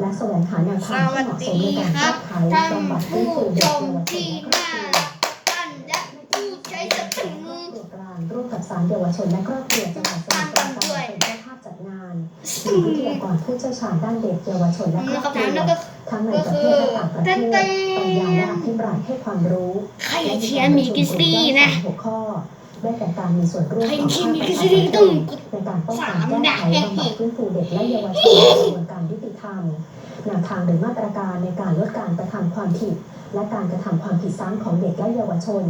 และแสวงหาแนวทางที่เหมาะสมในการแก้ไขท่านบำบัดผู้นฟูเด็ชมเยาวชนที่และน่าครอบครัวท่านและผู้ใช้สตังค์ครอบครัวกางร่วมกับสารเยาวชนและครอบครัวจังหวัดสมุทรปราการเป็นเจ้าภาพจัดงานมีวิทยากรผู้เชี่ยวชาญด้านเด็กเยาวชนและครอบครัวทั้งในประเทศและต่างประเทศบรรยาและอภิปรายให้ความรู้ใครเชียร์มีกิสตี้นะหัวข้อ ได้แก่การมีส่วนร่วมใครของเชียภาร์คมีประกิสชาชตี้นต้องกดในการป้องกันสามแก้ดาไขบบำบัดฟื้นฟูเด็กและเยาวชนในกระบวนการยุติธรรมแนวทางหรือมาตรการในการลดการกระทำความผิด และการกระทำความผิดซ้ำของเด็กและเยาวชน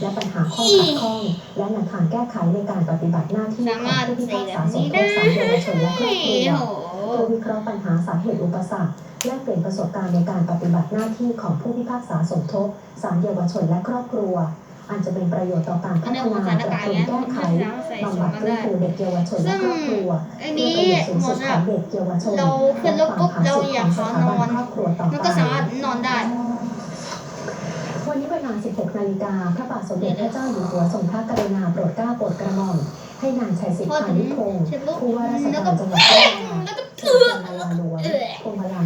และปัญหาข้อขัดข้อง และแนวทางแก้ไขในการปฏิบัติหน้าที่สาของมารถผู้พิใส่พากแบษาบสมนี้คได้บสารเยาวชนและครอบครัวโอ้โหเพื่อวิเคราะห์ปัญหาสาเหตุอุปสรรคและเปลี่ยนประสบการณ์ในการปฏิบัติหน้าที่ของผู้พิพากษาสมทบศาลเยาวชนและครอบครัว อันจะเป็นประโยชน์ต่อการอัพันฒนี้ผมนาใส่หน้าปรับกากปรุงนะแก้ไขใส่สบำอบังดอันฟื้นได้ฟูเด็กเยาวชนและครอบครัวอันเพื่อนี้ประโยชน์สูงหมสุดดขแล้อวงเด็กเยาวชนเราขึ้นรถปุ๊บเราอยากขขอนอนครอบครัวต่อมันไปก็สามารถนอนได้วันนี้เวลา 16 นาฬิกา พระบาทสมเด็จพระเจ้าอยู่หัวทรงพระกรุณาโปรดเกล้าโปรดกระหม่อมให้นายชัยสิทธิ์พานิชพงศ์เสร็จปุ๊บผู้ว่าราชแล้วกาก็รจังหวัด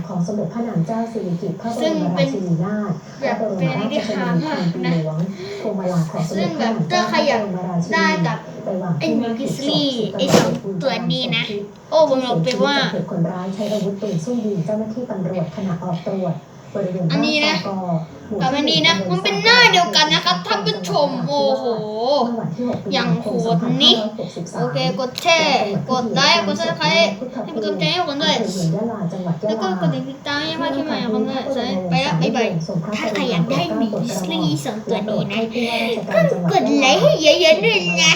ของสมเด็จพระนางเจ้าสิริกิติ์พระบรมราชินีนาถพระบรมราชชนนีพันปีหลวงพวงมาลาของสมเด็จพระนางเจ้าพระบรมราชินีได้นาถกับไปวางไอ้ที่หมีหน้ากิหีบสศลี่พไอ้สองตัวนี้นะ โอ้ผมบอกไปว่าเสียชีตจากเหตุคนร้ายใช้อาวุธปืนสู้ยิงเจ้าหน้าที่ตำรวจขณะออกตรวจบริเวณอันนี้นะบ้าสกหมู่กับอันนี้นะที่มันเป็นหน้า เดียวกันนะครับท่านผู้ชมโอ้โห อย่างคโหดนี่โอเคกดแชร์กดไลค์กดซับสไครต์ให้เป็นกำลังใจให้ผมด้วยอำเยะลาจังหวัดยแล้วก็กดติดตามให้มากขึ้นมาคนด้วยไปแล้วบ๊ายบายถ้าใครอยากได้มีกิสลี่สองตัวนี้นะก็กดไลค์ให้เยอะๆด้วยนะ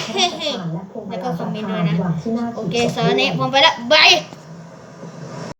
แล้วก็คอมเมนต์ด้วยนะโอเคสวัสดีผมไปแล้วบาย